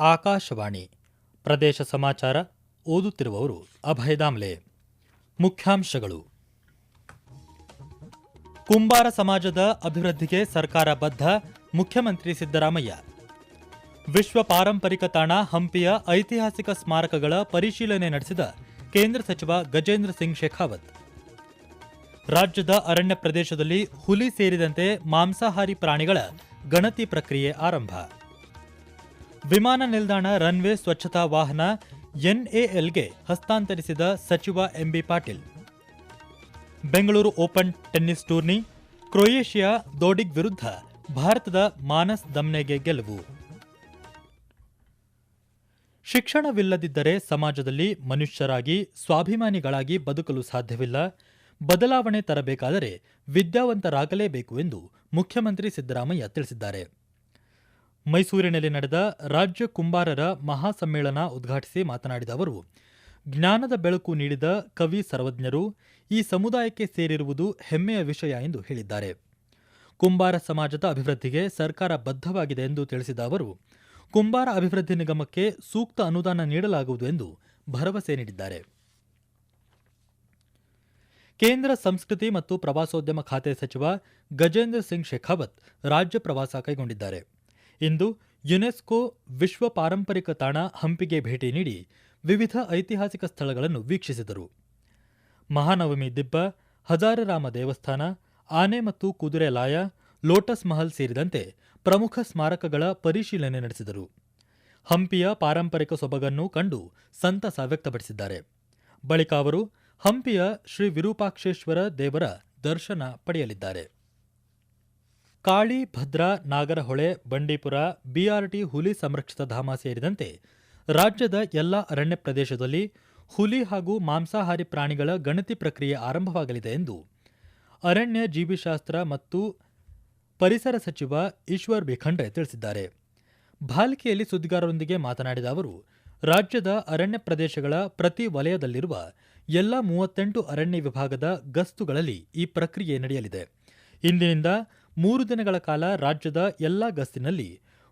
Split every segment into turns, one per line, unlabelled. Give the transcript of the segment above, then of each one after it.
ಆಕಾಶವಾಣಿ. ಪ್ರದೇಶ ಸಮಾಚಾರ ಓದುತ್ತಿರುವವರು ಅಭಯ ದಾಮ್ಲೆ. ಮುಖ್ಯಾಂಶಗಳು. ಕುಂಬಾರ ಸಮಾಜದ ಅಭಿವೃದ್ಧಿಗೆ ಸರ್ಕಾರ ಬದ್ಧ ಮುಖ್ಯಮಂತ್ರಿ ಸಿದ್ದರಾಮಯ್ಯ. ವಿಶ್ವ ಪಾರಂಪರಿಕ ತಾಣ ಹಂಪಿಯ ಐತಿಹಾಸಿಕ ಸ್ಮಾರಕಗಳ ಪರಿಶೀಲನೆ ನಡೆಸಿದ ಕೇಂದ್ರ ಸಚಿವ ಗಜೇಂದ್ರ ಸಿಂಗ್ ಶೇಖಾವತ್. ರಾಜ್ಯದ ಅರಣ್ಯ ಪ್ರದೇಶದಲ್ಲಿ ಹುಲಿ ಸೇರಿದಂತೆ ಮಾಂಸಾಹಾರಿ ಪ್ರಾಣಿಗಳ ಗಣತಿ ಪ್ರಕ್ರಿಯೆ ಆರಂಭ. ವಿಮಾನ ನಿಲ್ದಾಣ ರನ್ವೇ ಸ್ವಚ್ಛತಾ ವಾಹನ ಎನ್ಎಎಲ್ಗೆ ಹಸ್ತಾಂತರಿಸಿದ ಸಚಿವ MB Patil. Bengaluru open tennis tourney, Croatia Dodig ವಿರುದ್ಧ ಭಾರತದ ಮಾನಸ್ ದಮ್ನೆಗೆ ಗೆಲುವು. ಶಿಕ್ಷಣವಿಲ್ಲದಿದ್ದರೆ ಸಮಾಜದಲ್ಲಿ ಮನುಷ್ಯರಾಗಿ, ಸ್ವಾಭಿಮಾನಿಗಳಾಗಿ ಬದುಕಲು ಸಾಧ್ಯವಿಲ್ಲ. ಬದಲಾವಣೆ ತರಬೇಕಾದರೆ ವಿದ್ಯಾವಂತರಾಗಲೇಬೇಕು ಎಂದು ಮುಖ್ಯಮಂತ್ರಿ ಸಿದ್ದರಾಮಯ್ಯ ತಿಳಿಸಿದ್ದಾರೆ. ಮೈಸೂರಿನಲ್ಲಿ ನಡೆದ ರಾಜ್ಯ ಕುಂಬಾರರ ಮಹಾಸಮ್ಮೇಳನ ಉದ್ಘಾಟಿಸಿ ಮಾತನಾಡಿದ ಅವರು, ಜ್ಞಾನದ ಬೆಳಕು ನೀಡಿದ ಕವಿ ಸರ್ವಜ್ಞರು ಈ ಸಮುದಾಯಕ್ಕೆ ಸೇರಿರುವುದು ಹೆಮ್ಮೆಯ ವಿಷಯ ಎಂದು ಹೇಳಿದ್ದಾರೆ. ಕುಂಬಾರ ಸಮಾಜದ ಅಭಿವೃದ್ಧಿಗೆ ಸರ್ಕಾರ ಬದ್ಧವಾಗಿದೆ ಎಂದು ತಿಳಿಸಿದ ಅವರು, ಕುಂಬಾರ ಅಭಿವೃದ್ಧಿ ನಿಗಮಕ್ಕೆ ಸೂಕ್ತ ಅನುದಾನ ನೀಡಲಾಗುವುದು ಎಂದು ಭರವಸೆ ನೀಡಿದ್ದಾರೆ. ಕೇಂದ್ರ ಸಂಸ್ಕೃತಿ ಮತ್ತು ಪ್ರವಾಸೋದ್ಯಮ ಖಾತೆ ಸಚಿವ ಗಜೇಂದ್ರ ಸಿಂಗ್ ಶೇಖಾವತ್ ರಾಜ್ಯ ಪ್ರವಾಸ ಕೈಗೊಂಡಿದ್ದಾರೆ. ಇಂದು ಯುನೆಸ್ಕೋ ವಿಶ್ವ ಪಾರಂಪರಿಕ ತಾಣ ಹಂಪಿಗೆ ಭೇಟಿ ನೀಡಿ ವಿವಿಧ ಐತಿಹಾಸಿಕ ಸ್ಥಳಗಳನ್ನು ವೀಕ್ಷಿಸಿದರು. ಮಹಾನವಮಿ ದಿಬ್ಬ, ಹಜಾರರಾಮ ದೇವಸ್ಥಾನ, ಆನೆ ಮತ್ತು ಕುದುರೆ ಲಾಯ, ಲೋಟಸ್ ಮಹಲ್ ಸೇರಿದಂತೆ ಪ್ರಮುಖ ಸ್ಮಾರಕಗಳ ಪರಿಶೀಲನೆ ನಡೆಸಿದರು. ಹಂಪಿಯ ಪಾರಂಪರಿಕ ಸೊಬಗನ್ನು ಕಂಡು ಸಂತಸ ವ್ಯಕ್ತಪಡಿಸಿದ್ದಾರೆ. ಬಳಿಕ ಅವರು ಹಂಪಿಯ ಶ್ರೀ ವಿರೂಪಾಕ್ಷೇಶ್ವರ ದೇವರ ದರ್ಶನ ಪಡೆಯಲಿದ್ದಾರೆ. ಕಾಳಿ ಭದ್ರಾ ನಾಗರಹೊಳೆ, ಬಂಡೀಪುರ ಬಿಆರ್ಟಿ ಹುಲಿ ಸಂರಕ್ಷಿತ ಧಾಮ ಸೇರಿದಂತೆ ರಾಜ್ಯದ ಎಲ್ಲ ಅರಣ್ಯ ಪ್ರದೇಶದಲ್ಲಿ ಹುಲಿ ಹಾಗೂ ಮಾಂಸಾಹಾರಿ ಪ್ರಾಣಿಗಳ ಗಣತಿ ಪ್ರಕ್ರಿಯೆ ಆರಂಭವಾಗಲಿದೆ ಎಂದು ಅರಣ್ಯ ಜೀವಿಶಾಸ್ತ್ರ ಮತ್ತು ಪರಿಸರ ಸಚಿವ ಈಶ್ವರ್ ಬಿಖಂಡ್ರೆ ತಿಳಿಸಿದ್ದಾರೆ. ಭಾಲ್ಕಿಯಲ್ಲಿ ಸುದ್ದಿಗಾರರೊಂದಿಗೆ ಮಾತನಾಡಿದ ಅವರು, ರಾಜ್ಯದ ಅರಣ್ಯ ಪ್ರದೇಶಗಳ ಪ್ರತಿ ವಲಯದಲ್ಲಿರುವ ಎಲ್ಲ ಮೂವತ್ತೆಂಟು ಅರಣ್ಯ ವಿಭಾಗದ ಗಸ್ತುಗಳಲ್ಲಿ ಈ ಪ್ರಕ್ರಿಯೆ ನಡೆಯಲಿದೆ. ಇಂದಿನಿಂದ ಮೂರು ದಿನಗಳ ಕಾಲ ರಾಜ್ಯದ ಎಲ್ಲ ಗಸ್ತಿನಲ್ಲಿ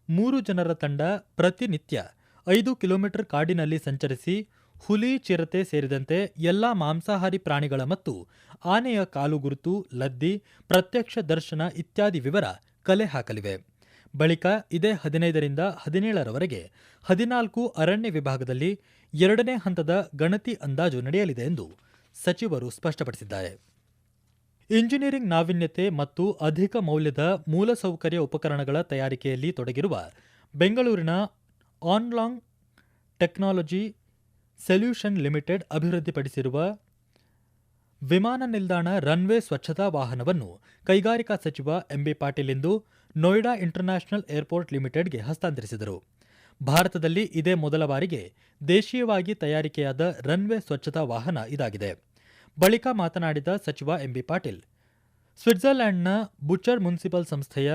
ಮೂರು ಜನರ ತಂಡ ಪ್ರತಿನಿತ್ಯ ಐದು ಕಿಲೋಮೀಟರ್ ಕಾಡಿನಲ್ಲಿ ಸಂಚರಿಸಿ ಹುಲಿ, ಚಿರತೆ ಸೇರಿದಂತೆ ಎಲ್ಲ ಮಾಂಸಾಹಾರಿ ಪ್ರಾಣಿಗಳ ಮತ್ತು ಆನೆಯ ಕಾಲು ಗುರುತು, ಲದ್ದಿ, ಪ್ರತ್ಯಕ್ಷ ದರ್ಶನ ಇತ್ಯಾದಿ ವಿವರ ಕಲೆ ಹಾಕಲಿವೆ. ಬಳಿಕ ಇದೇ ಹದಿನೈದರಿಂದ ಹದಿನೇಳರವರೆಗೆ ಹದಿನಾಲ್ಕು ಅರಣ್ಯ ವಿಭಾಗದಲ್ಲಿ ಎರಡನೇ ಹಂತದ ಗಣತಿ ಅಂದಾಜು ನಡೆಯಲಿದೆ ಎಂದು ಸಚಿವರು ಸ್ಪಷ್ಟಪಡಿಸಿದ್ದಾರೆ. ಇಂಜಿನಿಯರಿಂಗ್ ನಾವೀನ್ಯತೆ ಮತ್ತು ಅಧಿಕ ಮೌಲ್ಯದ ಮೂಲಸೌಕರ್ಯ ಉಪಕರಣಗಳ ತಯಾರಿಕೆಯಲ್ಲಿ ತೊಡಗಿರುವ ಬೆಂಗಳೂರಿನ ಆನ್ಲಾಂಗ್ ಟೆಕ್ನಾಲಜಿ ಸೊಲ್ಯೂಷನ್ ಲಿಮಿಟೆಡ್ ಅಭಿವೃದ್ಧಿಪಡಿಸಿರುವ ವಿಮಾನ ನಿಲ್ದಾಣ ರನ್ವೇ ಸ್ವಚ್ಛತಾ ವಾಹನವನ್ನು ಕೈಗಾರಿಕಾ ಸಚಿವ ಎಂಬಿ ಪಾಟೀಲ್ ಇಂದು ನೋಯ್ಡಾ ಇಂಟರ್ನ್ಯಾಷನಲ್ ಏರ್ಪೋರ್ಟ್ ಲಿಮಿಟೆಡ್ಗೆ ಹಸ್ತಾಂತರಿಸಿದರು. ಭಾರತದಲ್ಲಿ ಇದೇ ಮೊದಲ ಬಾರಿಗೆ ದೇಶೀಯವಾಗಿ ತಯಾರಿಕೆಯಾದ ರನ್ವೇ ಸ್ವಚ್ಛತಾ ವಾಹನ ಇದಾಗಿದೆ. ಬಳಿಕ ಮಾತನಾಡಿದ ಸಚಿವ ಎಂಬಿ ಪಾಟೀಲ್, ಸ್ವಿಟ್ಜರ್ಲೆಂಡ್ನ ಬುಚರ್ ಮುನ್ಸಿಪಲ್ ಸಂಸ್ಥೆಯ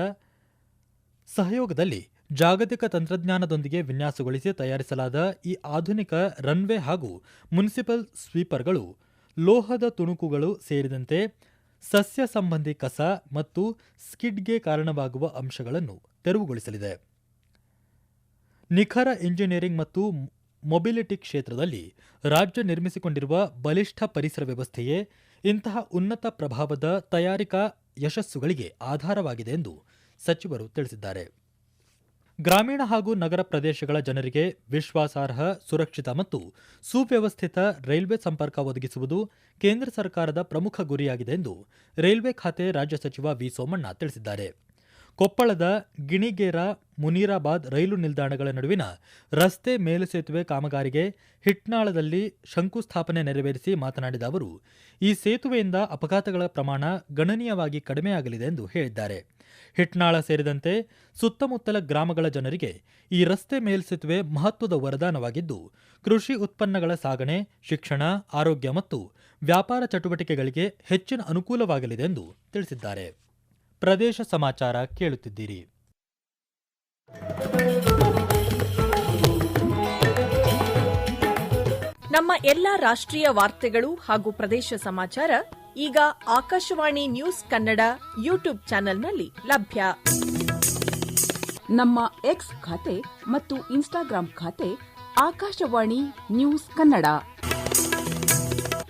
ಸಹಯೋಗದಲ್ಲಿ ಜಾಗತಿಕ ತಂತ್ರಜ್ಞಾನದೊಂದಿಗೆ ವಿನ್ಯಾಸಗೊಳಿಸಿ ತಯಾರಿಸಲಾದ ಈ ಆಧುನಿಕ ರನ್ವೇ ಹಾಗೂ ಮುನ್ಸಿಪಲ್ ಸ್ವೀಪರ್ಗಳು, ಲೋಹದ ತುಣುಕುಗಳು ಸೇರಿದಂತೆ ಸಸ್ಯ ಸಂಬಂಧಿ ಕಸ ಮತ್ತು ಸ್ಕಿಡ್ಗೆ ಕಾರಣವಾಗುವ ಅಂಶಗಳನ್ನು ತೆರವುಗೊಳಿಸಲಿದೆ. ನಿಖರ ಇಂಜಿನಿಯರಿಂಗ್ ಮತ್ತು ಮೊಬಿಲಿಟಿ ಕ್ಷೇತ್ರದಲ್ಲಿ ರಾಜ್ಯ ನಿರ್ಮಿಸಿಕೊಂಡಿರುವ ಬಲಿಷ್ಠ ಪರಿಸರ ವ್ಯವಸ್ಥೆಯೇ ಇಂತಹ ಉನ್ನತ ಪ್ರಭಾವದ ತಯಾರಿಕಾ ಯಶಸ್ಸುಗಳಿಗೆ ಆಧಾರವಾಗಿದೆ ಎಂದು ಸಚಿವರು ತಿಳಿಸಿದ್ದಾರೆ. ಗ್ರಾಮೀಣ ಹಾಗೂ ನಗರ ಪ್ರದೇಶಗಳ ಜನರಿಗೆ ವಿಶ್ವಾಸಾರ್ಹ, ಸುರಕ್ಷಿತ ಮತ್ತು ಸುವ್ಯವಸ್ಥಿತ ರೈಲ್ವೆ ಸಂಪರ್ಕ ಒದಗಿಸುವುದು ಕೇಂದ್ರ ಸರ್ಕಾರದ ಪ್ರಮುಖ ಗುರಿಯಾಗಿದೆ ಎಂದು ರೈಲ್ವೆ ಖಾತೆ ರಾಜ್ಯ ಸಚಿವ ವಿ ಸೋಮಣ್ಣ ತಿಳಿಸಿದ್ದಾರೆ. ಕೊಪ್ಪಳದ ಗಿಣಿಗೇರ ಮುನಿರಾಬಾದ್ ರೈಲು ನಿಲ್ದಾಣಗಳ ನಡುವಿನ ರಸ್ತೆ ಮೇಲುಸೇತುವೆ ಕಾಮಗಾರಿಗೆ ಹಿಟ್ನಾಳದಲ್ಲಿ ಶಂಕುಸ್ಥಾಪನೆ ನೆರವೇರಿಸಿ ಮಾತನಾಡಿದ ಅವರು, ಈ ಸೇತುವೆಯಿಂದ ಅಪಘಾತಗಳ ಪ್ರಮಾಣ ಗಣನೀಯವಾಗಿ ಕಡಿಮೆಯಾಗಲಿದೆ ಎಂದು ಹೇಳಿದ್ದಾರೆ. ಹಿಟ್ನಾಳ ಸೇರಿದಂತೆ ಸುತ್ತಮುತ್ತಲ ಗ್ರಾಮಗಳ ಜನರಿಗೆ ಈ ರಸ್ತೆ ಮೇಲ್ಸೇತುವೆ ಮಹತ್ವದ ವರದಾನವಾಗಿದ್ದು, ಕೃಷಿ ಉತ್ಪನ್ನಗಳ ಸಾಗಣೆ, ಶಿಕ್ಷಣ, ಆರೋಗ್ಯ ಮತ್ತು ವ್ಯಾಪಾರ ಚಟುವಟಿಕೆಗಳಿಗೆ ಹೆಚ್ಚಿನ ಅನುಕೂಲವಾಗಲಿದೆ ಎಂದು ತಿಳಿಸಿದ್ದಾರೆ. ಪ್ರದೇಶ ಸಮಾಚಾರ ಕೇಳುತ್ತಿದ್ದೀರಿ.
ನಮ್ಮ ಎಲ್ಲ ರಾಷ್ಟ್ರೀಯ ವಾರ್ತೆಗಳು ಹಾಗೂ ಪ್ರದೇಶ ಸಮಾಚಾರ ಈಗ ಆಕಾಶವಾಣಿ ನ್ಯೂಸ್ ಕನ್ನಡ ಯೂಟ್ಯೂಬ್ ಚಾನೆಲ್ನಲ್ಲಿ ಲಭ್ಯ.
ನಮ್ಮ ಎಕ್ಸ್ ಖಾತೆ ಮತ್ತು ಇನ್ಸ್ಟಾಗ್ರಾಂ ಖಾತೆ ಆಕಾಶವಾಣಿ ನ್ಯೂಸ್ ಕನ್ನಡ.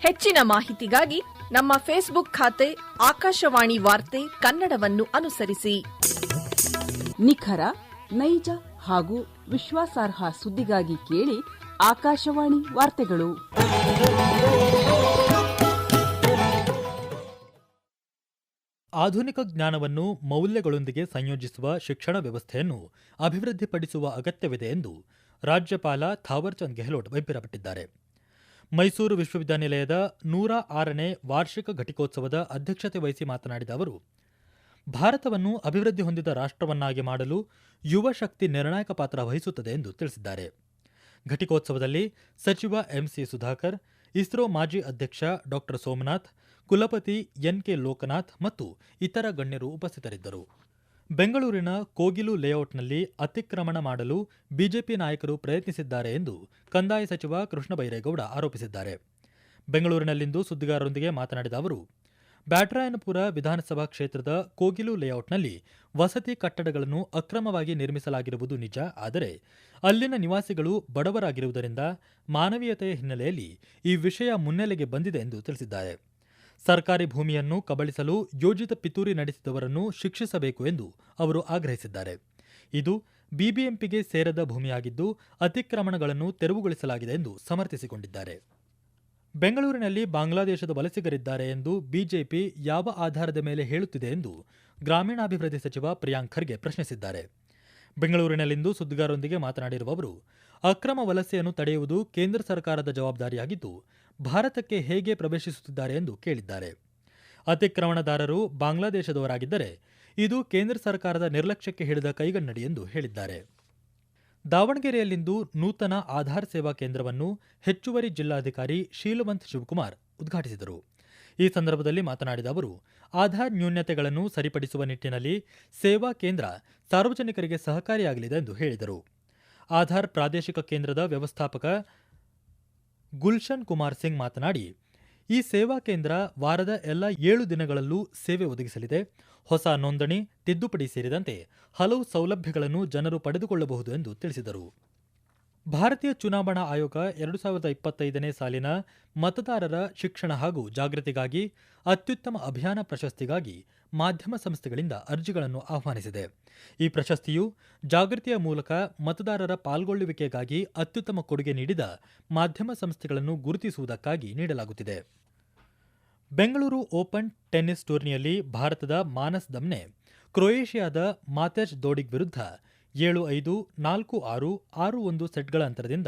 ಹೆಚ್ಚಿನ ಮಾಹಿತಿಗಾಗಿ ನಮ್ಮ ಫೇಸ್ಬುಕ್ ಖಾತೆ ಆಕಾಶವಾಣಿ ವಾರ್ತೆ ಕನ್ನಡವನ್ನು ಅನುಸರಿಸಿ.
ನಿಖರ ನೈಜ ಹಾಗೂ ವಿಶ್ವಾಸಾರ್ಹ ಸುದ್ದಿಗಾಗಿ ಕೇಳಿ ಆಕಾಶವಾಣಿ ವಾರ್ತೆಗಳು.
ಆಧುನಿಕ ಜ್ಞಾನವನ್ನು ಮೌಲ್ಯಗಳೊಂದಿಗೆ ಸಂಯೋಜಿಸುವ ಶಿಕ್ಷಣ ವ್ಯವಸ್ಥೆಯನ್ನು ಅಭಿವೃದ್ಧಿಪಡಿಸುವ ಅಗತ್ಯವಿದೆ ಎಂದು ರಾಜ್ಯಪಾಲ ಥಾವರ್ಚಂದ್ ಗೆಹ್ಲೋಟ್ ಅಭಿಪ್ರಾಯಪಟ್ಟಿದ್ದಾರೆ ಮೈಸೂರು ವಿಶ್ವವಿದ್ಯಾನಿಲಯದ ನೂರ ಆರನೇ ವಾರ್ಷಿಕ ಘಟಿಕೋತ್ಸವದ ಅಧ್ಯಕ್ಷತೆ ವಹಿಸಿ ಮಾತನಾಡಿದ ಅವರು, ಭಾರತವನ್ನು ಅಭಿವೃದ್ಧಿ ಹೊಂದಿದ ರಾಷ್ಟ್ರವನ್ನಾಗಿ ಮಾಡಲು ಯುವ ಶಕ್ತಿ ನಿರ್ಣಾಯಕ ಪಾತ್ರ ವಹಿಸುತ್ತದೆ ಎಂದು ತಿಳಿಸಿದ್ದಾರೆ. ಘಟಿಕೋತ್ಸವದಲ್ಲಿ ಸಚಿವ ಎಂಸಿ ಸುಧಾಕರ್, ಇಸ್ರೋ ಮಾಜಿ ಅಧ್ಯಕ್ಷ ಡಾಕ್ಟರ್ ಸೋಮನಾಥ್, ಕುಲಪತಿ ಎನ್ಕೆ ಲೋಕನಾಥ್ ಮತ್ತು ಇತರ ಗಣ್ಯರು ಉಪಸ್ಥಿತರಿದ್ದರು. ಬೆಂಗಳೂರಿನ ಕೋಗಿಲು ಲೇಔಟ್ನಲ್ಲಿ ಅತಿಕ್ರಮಣ ಮಾಡಲು ಬಿಜೆಪಿ ನಾಯಕರು ಪ್ರಯತ್ನಿಸಿದ್ದಾರೆ ಎಂದು ಕಂದಾಯ ಸಚಿವ ಕೃಷ್ಣ ಬೈರೇಗೌಡ ಆರೋಪಿಸಿದ್ದಾರೆ. ಬೆಂಗಳೂರಿನಲ್ಲಿಂದು ಸುದ್ದಿಗಾರರೊಂದಿಗೆ ಮಾತನಾಡಿದ ಅವರು, ಬ್ಯಾಟರಾಯನಪುರ ವಿಧಾನಸಭಾ ಕ್ಷೇತ್ರದ ಕೋಗಿಲು ಲೇಔಟ್ನಲ್ಲಿ ವಸತಿ ಕಟ್ಟಡಗಳನ್ನು ಅಕ್ರಮವಾಗಿ ನಿರ್ಮಿಸಲಾಗಿರುವುದು ನಿಜ, ಆದರೆ ಅಲ್ಲಿನ ನಿವಾಸಿಗಳು ಬಡವರಾಗಿರುವುದರಿಂದ ಮಾನವೀಯತೆಯ ಹಿನ್ನೆಲೆಯಲ್ಲಿ ಈ ವಿಷಯ ಮುನ್ನೆಲೆಗೆ ಬಂದಿದೆ ಎಂದು ತಿಳಿಸಿದ್ದಾರೆ. ಸರ್ಕಾರಿ ಭೂಮಿಯನ್ನು ಕಬಳಿಸಲು ಯೋಜಿತ ಪಿತೂರಿ ನಡೆಸಿದವರನ್ನು ಶಿಕ್ಷಿಸಬೇಕು ಎಂದು ಅವರು ಆಗ್ರಹಿಸಿದ್ದಾರೆ. ಇದು ಬಿಬಿಎಂಪಿಗೆ ಸೇರದ ಭೂಮಿಯಾಗಿದ್ದು, ಅತಿಕ್ರಮಣಗಳನ್ನು ತೆರವುಗೊಳಿಸಲಾಗಿದೆ ಎಂದು ಸಮರ್ಥಿಸಿಕೊಂಡಿದ್ದಾರೆ. ಬೆಂಗಳೂರಿನಲ್ಲಿ ಬಾಂಗ್ಲಾದೇಶದ ವಲಸಿಗರಿದ್ದಾರೆ ಎಂದು ಬಿಜೆಪಿ ಯಾವ ಆಧಾರದ ಮೇಲೆ ಹೇಳುತ್ತಿದೆ ಎಂದು ಗ್ರಾಮೀಣಾಭಿವೃದ್ಧಿ ಸಚಿವ ಪ್ರಿಯಾಂಕ್ ಖರ್ಗೆ ಪ್ರಶ್ನಿಸಿದ್ದಾರೆ. ಬೆಂಗಳೂರಿನಲ್ಲಿಂದು ಸುದ್ದಿಗಾರರೊಂದಿಗೆ ಮಾತನಾಡಿರುವ ಅವರು ಅಕ್ರಮ ವಲಸೆಯನ್ನು ತಡೆಯುವುದು ಕೇಂದ್ರ ಸರ್ಕಾರದ ಜವಾಬ್ದಾರಿಯಾಗಿದ್ದು, ಭಾರತಕ್ಕೆ ಹೇಗೆ ಪ್ರವೇಶಿಸುತ್ತಿದ್ದಾರೆ ಎಂದು ಕೇಳಿದ್ದಾರೆ. ಅತಿಕ್ರಮಣದಾರರು ಬಾಂಗ್ಲಾದೇಶದವರಾಗಿದ್ದರೆ, ಇದು ಕೇಂದ್ರ ಸರ್ಕಾರದ ನಿರ್ಲಕ್ಷ್ಯಕ್ಕೆ ಹಿಡಿದ ಕೈಗನ್ನಡಿ ಎಂದು ಹೇಳಿದ್ದಾರೆ. ದಾವಣಗೆರೆಯಲ್ಲಿಂದು ನೂತನ ಆಧಾರ್ ಸೇವಾ ಕೇಂದ್ರವನ್ನು ಹೆಚ್ಚುವರಿ ಜಿಲ್ಲಾಧಿಕಾರಿ ಶೀಲವಂತ್ ಶಿವಕುಮಾರ್ ಉದ್ಘಾಟಿಸಿದರು. ಈ ಸಂದರ್ಭದಲ್ಲಿ ಮಾತನಾಡಿದ ಅವರು, ಆಧಾರ್ ನ್ಯೂನ್ಯತೆಗಳನ್ನು ಸರಿಪಡಿಸುವ ನಿಟ್ಟಿನಲ್ಲಿ ಸೇವಾ ಕೇಂದ್ರ ಸಾರ್ವಜನಿಕರಿಗೆ ಸಹಕಾರಿಯಾಗಲಿದೆ ಎಂದು ಹೇಳಿದರು. ಆಧಾರ್ ಪ್ರಾದೇಶಿಕ ಕೇಂದ್ರದ ವ್ಯವಸ್ಥಾಪಕ ಗುಲ್ಶನ್ ಕುಮಾರ್ ಸಿಂಗ್ ಮಾತನಾಡಿ, ಈ ಸೇವಾ ಕೇಂದ್ರ ವಾರದ ಎಲ್ಲ ಏಳು ದಿನಗಳಲ್ಲೂ ಸೇವೆ ಒದಗಿಸಲಿದೆ. ಹೊಸ ನೋಂದಣಿ, ತಿದ್ದುಪಡಿ ಸೇರಿದಂತೆ ಹಲವು ಸೌಲಭ್ಯಗಳನ್ನು ಜನರು ಪಡೆದುಕೊಳ್ಳಬಹುದು ಎಂದು ತಿಳಿಸಿದರು. ಭಾರತೀಯ ಚುನಾವಣಾ ಆಯೋಗ ಎರಡು ಸಾವಿರದ ಇಪ್ಪತ್ತೈದನೇ ಸಾಲಿನ ಮತದಾರರ ಶಿಕ್ಷಣ ಹಾಗೂ ಜಾಗೃತಿಗಾಗಿ ಅತ್ಯುತ್ತಮ ಅಭಿಯಾನ ಪ್ರಶಸ್ತಿಗಾಗಿ ಮಾಧ್ಯಮ ಸಂಸ್ಥೆಗಳಿಂದ ಅರ್ಜಿಗಳನ್ನು ಆಹ್ವಾನಿಸಿದೆ. ಈ ಪ್ರಶಸ್ತಿಯು ಜಾಗೃತಿಯ ಮೂಲಕ ಮತದಾರರ ಪಾಲ್ಗೊಳ್ಳುವಿಕೆಗಾಗಿ ಅತ್ಯುತ್ತಮ ಕೊಡುಗೆ ನೀಡಿದ ಮಾಧ್ಯಮ ಸಂಸ್ಥೆಗಳನ್ನು ಗುರುತಿಸುವುದಕ್ಕಾಗಿ ನೀಡಲಾಗುತ್ತಿದೆ. ಬೆಂಗಳೂರು ಓಪನ್ ಟೆನ್ನಿಸ್ ಟೂರ್ನಿಯಲ್ಲಿ ಭಾರತದ ಮಾನಸ್ ದಮ್ನೆ, ಕ್ರೊಯೇಷಿಯಾದ ಮಾತೆಜ್ ದೋಡಿಗ್ ವಿರುದ್ಧ ಏಳು ಐದು, ನಾಲ್ಕು ಆರು ಆರು ಒಂದು ಸೆಟ್ಗಳ ಅಂತರದಿಂದ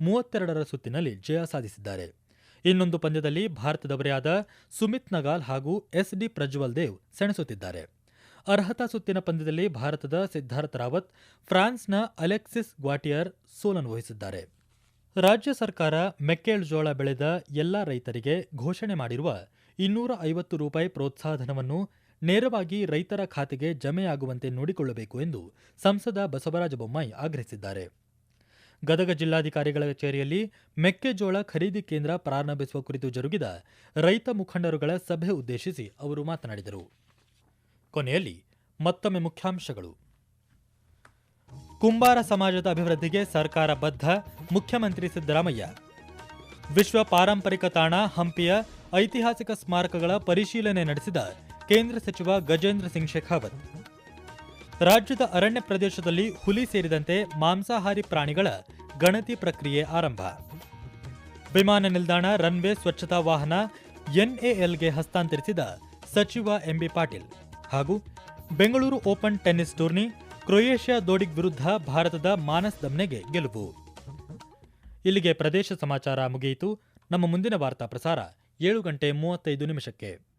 ಮೂವತ್ತೆರಡರ ಸುತ್ತಿನಲ್ಲಿ ಜಯ ಸಾಧಿಸಿದ್ದಾರೆ. ಇನ್ನೊಂದು ಪಂದ್ಯದಲ್ಲಿ ಭಾರತದವರೇ ಆದ ಸುಮಿತ್ ನಗಾಲ್ ಹಾಗೂ ಎಸ್ ಡಿ ಪ್ರಜ್ವಲ್ ದೇವ್ ಸೆಣಸುತ್ತಿದ್ದಾರೆ. ಅರ್ಹತಾ ಸುತ್ತಿನ ಪಂದ್ಯದಲ್ಲಿ ಭಾರತದ ಸಿದ್ಧಾರ್ಥ ರಾವತ್, ಫ್ರಾನ್ಸ್ನ ಅಲೆಕ್ಸಿಸ್ ಗ್ವಾಟಿಯರ್ ಸೋಲನುಭವಿಸಿದ್ದಾರೆ ರಾಜ್ಯ ಸರ್ಕಾರ ಮೆಕ್ಕೆಜೋಳ ಬೆಳೆದ ಎಲ್ಲ ರೈತರಿಗೆ ಘೋಷಣೆ ಮಾಡಿರುವ ಇನ್ನೂರ ಐವತ್ತು ರೂಪಾಯಿ ಪ್ರೋತ್ಸಾಹಧನವನ್ನು ನೇರವಾಗಿ ರೈತರ ಖಾತೆಗೆ ಜಮೆಯಾಗುವಂತೆ ನೋಡಿಕೊಳ್ಳಬೇಕು ಎಂದು ಸಂಸದ ಬಸವರಾಜ ಬೊಮ್ಮಾಯಿ ಆಗ್ರಹಿಸಿದ್ದಾರೆ. ಗದಗ ಜಿಲ್ಲಾಧಿಕಾರಿಗಳ ಕಚೇರಿಯಲ್ಲಿ ಮೆಕ್ಕೆಜೋಳ ಖರೀದಿ ಕೇಂದ್ರ ಪ್ರಾರಂಭಿಸುವ ಕುರಿತು ಜರುಗಿದ ರೈತ ಮುಖಂಡರುಗಳ ಸಭೆ ಉದ್ದೇಶಿಸಿ ಅವರು ಮಾತನಾಡಿದರು. ಕೊನೆಯಲ್ಲಿ ಮತ್ತೊಮ್ಮೆ ಮುಖ್ಯಾಂಶಗಳು. ಕುಂಬಾರ ಸಮಾಜದ ಅಭಿವೃದ್ಧಿಗೆ ಸರ್ಕಾರ ಬದ್ಧ, ಮುಖ್ಯಮಂತ್ರಿ ಸಿದ್ದರಾಮಯ್ಯ. ವಿಶ್ವ ಪಾರಂಪರಿಕ ತಾಣ ಹಂಪಿಯ ಐತಿಹಾಸಿಕ ಸ್ಮಾರಕಗಳ ಪರಿಶೀಲನೆ ನಡೆಸಿದ ಕೇಂದ್ರ ಸಚಿವ ಗಜೇಂದ್ರ ಸಿಂಗ್ ಶೇಖಾವತ್. ರಾಜ್ಯದ ಅರಣ್ಯ ಪ್ರದೇಶದಲ್ಲಿ ಹುಲಿ ಸೇರಿದಂತೆ ಮಾಂಸಾಹಾರಿ ಪ್ರಾಣಿಗಳ ಗಣತಿ ಪ್ರಕ್ರಿಯೆ ಆರಂಭ. ವಿಮಾನ ನಿಲ್ದಾಣ, ರನ್ವೇ ಸ್ವಚ್ಛತಾ ವಾಹನ, ಎನ್ಎಎಲ್ಗೆ ಹಸ್ತಾಂತರಿಸಿದ ಸಚಿವ ಎಂಬಿ ಪಾಟೀಲ್. ಹಾಗೂ Bengaluru open tennis tourney, Croatia Dodig ವಿರುದ್ಧ ಭಾರತದ ಮಾನಸ್ ದಮ್ನೆಗೆ ಗೆಲುವು. ಇಲ್ಲಿಗೆ ಪ್ರದೇಶ ಸಮಾಚಾರ ಮುಗಿಯಿತು. ನಮ್ಮ ಮುಂದಿನ ವಾರ್ತಾ ಪ್ರಸಾರ ಏಳು ಗಂಟೆ ಮೂವತ್ತೈದು ನಿಮಿಷಕ್ಕೆ.